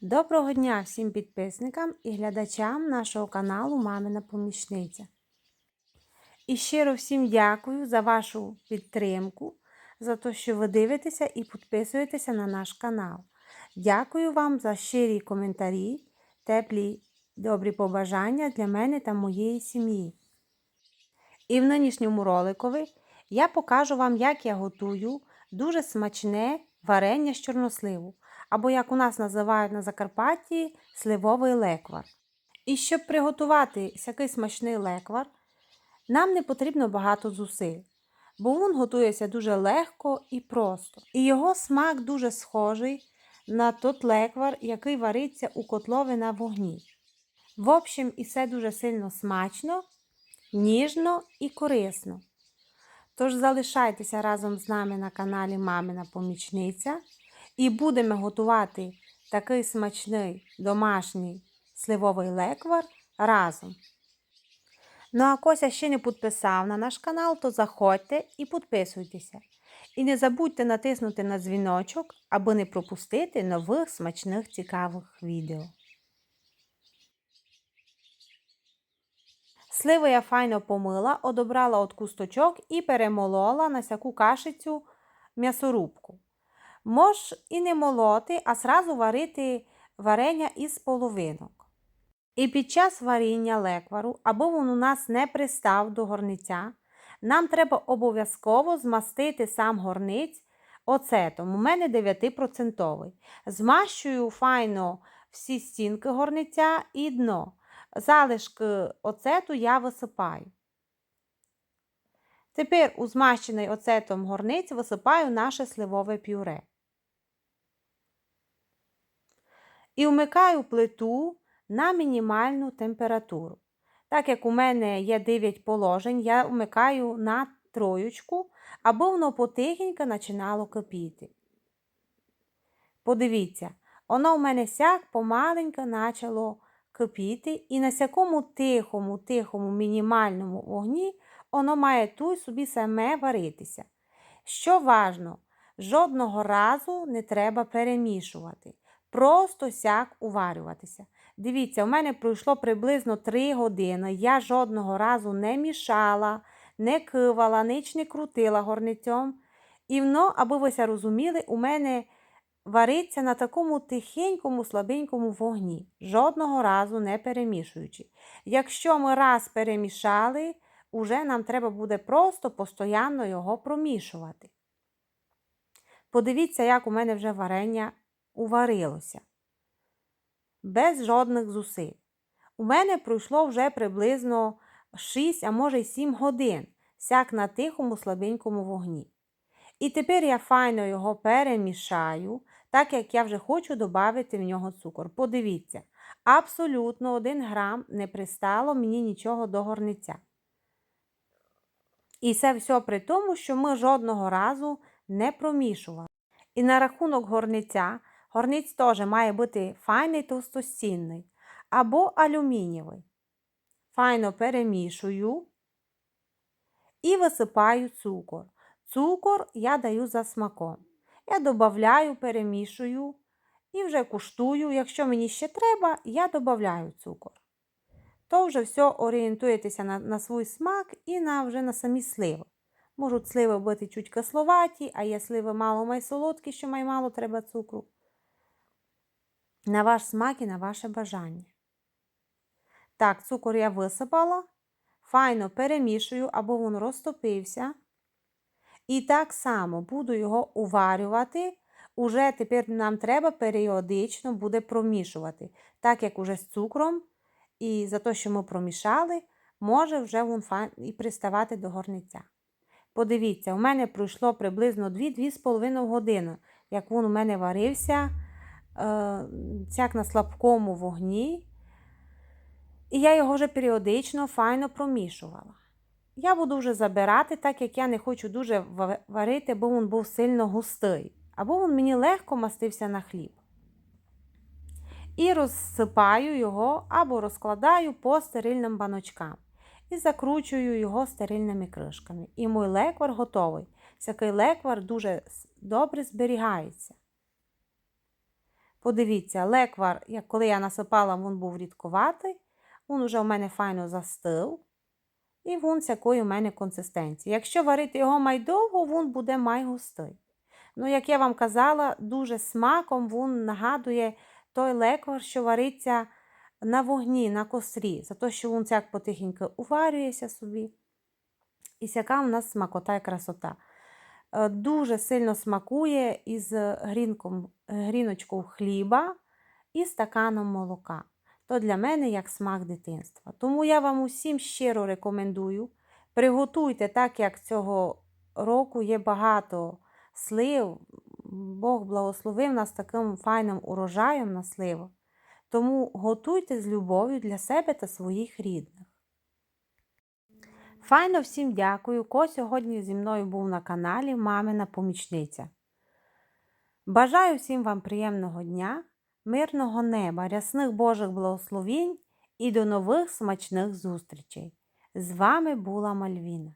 Доброго дня всім підписникам і глядачам нашого каналу Мамина Помічниця. І щиро всім дякую за вашу підтримку, за те, що ви дивитеся і підписуєтеся на наш канал. Дякую вам за щирі коментарі, теплі добрі побажання для мене та моєї сім'ї. І в нинішньому роликові я покажу вам, як я готую дуже смачне варення з чорносливу, або, як у нас називають на Закарпатті, сливовий леквар. І щоб приготувати такий смачний леквар, нам не потрібно багато зусиль, бо він готується дуже легко і просто. І його смак дуже схожий на тот леквар, який вариться у котлові на вогні. В общем, і все дуже сильно смачно, ніжно і корисно. Тож залишайтеся разом з нами на каналі Мамина Помічниця і будемо готувати такий смачний домашній сливовий леквар разом. Ну а Кося ще не підписав на наш канал, то заходьте і підписуйтеся. І не забудьте натиснути на дзвіночок, аби не пропустити нових смачних цікавих відео. Сливи я файно помила, одобрала от кусточок і перемолола на сяку кашицю м'ясорубку. Мож і не молоти, а сразу варити варення із половинок. І під час варіння леквару, або він у нас не пристав до горниця, нам треба обов'язково змастити сам горниць оцетом. У мене 9%. Змащую файно всі стінки горниця і дно. Залишки оцету я висипаю. Тепер у змащений оцетом горниць висипаю наше сливове пюре. І вмикаю плиту на мінімальну температуру. Так як у мене є 9 положень, я вмикаю на троєчку, або воно потихеньку починало кипіти. Подивіться, воно у мене сяк помаленько почало кипіти, і на сякому тихому, тихому, мінімальному вогні воно має тут собі саме варитися. Що важно, жодного разу не треба перемішувати. Просто сяк уварюватися. Дивіться, у мене пройшло приблизно 3 години. Я жодного разу не мішала, не кивала, ніч не крутила горницем. І воно, аби ви розуміли, у мене вариться на такому тихенькому, слабенькому вогні, жодного разу не перемішуючи. Якщо ми раз перемішали, уже нам треба буде просто постійно його промішувати. Подивіться, як у мене вже варення уварилося. Без жодних зусиль. У мене пройшло вже приблизно 6, а може й 7 годин, сяк на тихому слабенькому вогні. І тепер я файно його перемішаю, так як я вже хочу додати в нього цукор. Подивіться, абсолютно 1 грам не пристало мені нічого до горниця. І це все при тому, що ми жодного разу не промішували. І на рахунок горниця, горниць теж має бути файний товстостінний або алюмінієвий. Файно перемішую і висипаю цукор. Цукор я даю за смаком. Я додаю, перемішую і вже куштую. Якщо мені ще треба, я додаю цукор. То вже все орієнтуєтеся на на свій смак і на вже на самі сливи. Можуть сливи бути чуть кисловаті, а є сливи мало май солодкі, що май мало треба цукру. На ваш смак і на ваше бажання. Так, цукор я висипала, файно перемішую, або він розтопився. І так само буду його уварювати. Уже тепер нам треба періодично буде промішувати. Так як уже з цукром, і за те, що ми промішали, може вже він і приставати до горниця. Подивіться, у мене пройшло приблизно 2-2,5 години, як він у мене варився як на слабкому вогні. І я його вже періодично файно промішувала. Я буду вже забирати, так як я не хочу дуже варити, бо він був сильно густий. Або він мені легко мастився на хліб. І розсипаю його або розкладаю по стерильним баночкам. І закручую його стерильними кришками. І мій леквар готовий. Всякий леквар дуже добре зберігається. Подивіться, леквар, як коли я насипала, він був рідкуватий, він уже у мене файно застив. І він якої у мене консистенції. Якщо варити його майдовго, він буде майгустий. Ну, як я вам казала, дуже смаком він нагадує той леквар, що вариться на вогні, на кострі, за те, що він як потихеньку уварюється собі. І яка в нас смакота і красота. Е, Дуже сильно смакує із грінком, гріночкою хліба і стаканом молока. То для мене як смак дитинства. Тому я вам усім щиро рекомендую. Приготуйте так, як цього року є багато слив. Бог благословив нас таким файним урожаєм на сливу. Тому готуйте з любов'ю для себе та своїх рідних. Файно всім дякую, ко сьогодні зі мною був на каналі Мамина помічниця. Бажаю всім вам приємного дня, мирного неба, рясних Божих благословінь і до нових смачних зустрічей. З вами була Мальвіна.